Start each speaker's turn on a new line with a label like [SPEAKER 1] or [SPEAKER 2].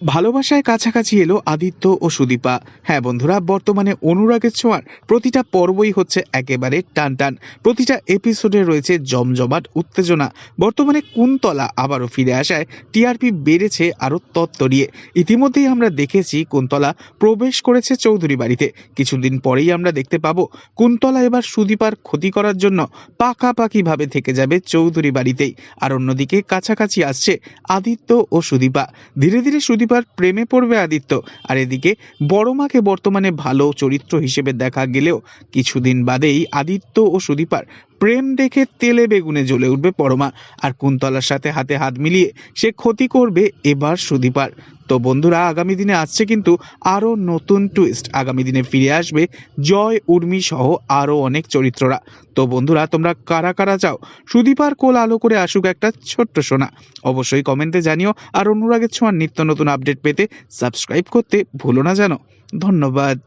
[SPEAKER 1] ভালোবাসায় কাছাকাছি এলো আদিত্য ও সুদীপা। হ্যাঁ বন্ধুরা, বর্তমানে অনুরাগের ছোঁয়ার প্রতিটা পর্বই হচ্ছে একেবারে টান টান প্রতিটা এপিসোডে রয়েছে জমজমাট উত্তেজনা। বর্তমানে কুন্তলা আবারও ফিরে আসায় টিআরপি বেড়েছে আরও তত্তরিয়ে। ইতিমধ্যেই আমরা দেখেছি কুন্তলা প্রবেশ করেছে চৌধুরী বাড়িতে। কিছুদিন পরেই আমরা দেখতে পাবো কুন্তলা এবার সুদীপার ক্ষতি করার জন্য পাকাপাকিভাবে থেকে যাবে চৌধুরী বাড়িতেই। আর অন্যদিকে কাছাকাছি আসছে আদিত্য ও সুদীপা। ধীরে ধীরে সুদীপার প্রেমে পড়বে আদিত্য। আর এদিকে বড় মাকে বর্তমানে ভালো চরিত্র হিসেবে দেখা গেলেও কিছুদিন বাদেই আদিত্য ও সুদীপার প্রেম দেখে তেলে বেগুনে জ্বলে উঠবে পরমা, আর কুন্তলার সাথে হাতে হাত মিলিয়ে সে ক্ষতি করবে এবার সুদীপার। তো বন্ধুরা, আগামী দিনে আসছে কিন্তু আরও নতুন টুইস্ট আগামী দিনে ফিরে আসবে জয় উর্মি সহ আরও অনেক চরিত্ররা। তো বন্ধুরা, তোমরা কারা কারা চাও? সুদীপার কোল আলো করে আসুক একটা ছোট্ট সোনা। অবশ্যই কমেন্টে জানিও, আর অনুরাগের ছোঁয়ার নিত্য নতুন আপডেট পেতে সাবস্ক্রাইব করতে ভুলো না জানো। ধন্যবাদ।